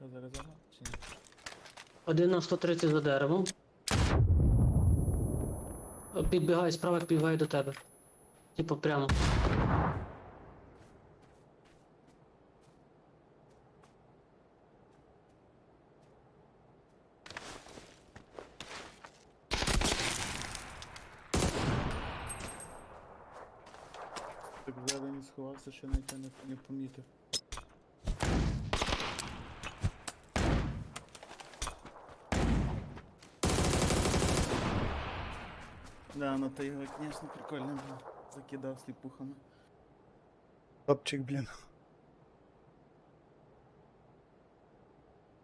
зараз зона, чи ні? Один на 130 за деревом. Підбігає справа, підбігає до тебе. Типу прямо. Так зелені сховався, що навіть не, не помітив. Да, ну ты его, конечно, прикольно, блін. Закидал сліпухами. Топчик, блін.